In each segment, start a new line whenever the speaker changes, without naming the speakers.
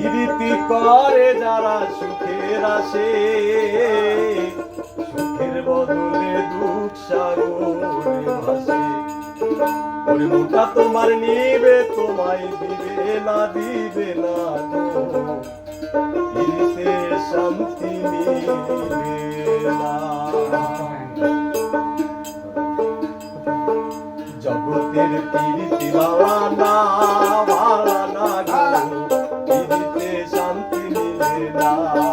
গিরিতি করে যারা সুখের আসে। সুখের বদলে দুঃখ সাগরে ভাসে। ওর মুঠা তোমার নিবে, তোমায় দিবে না দিবে না গিরিতে শান্তি নিবে না। জগতের পীড়িতি বাবা না Sidra.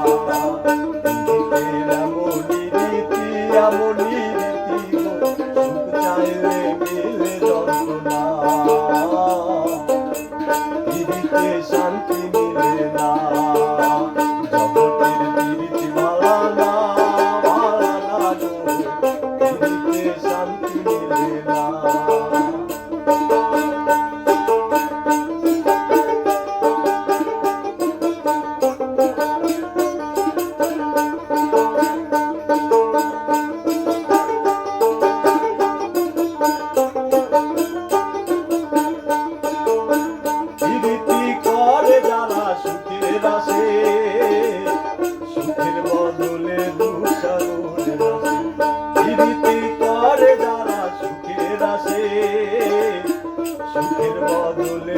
বদলে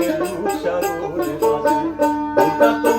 সাগর মাঝে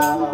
Bye.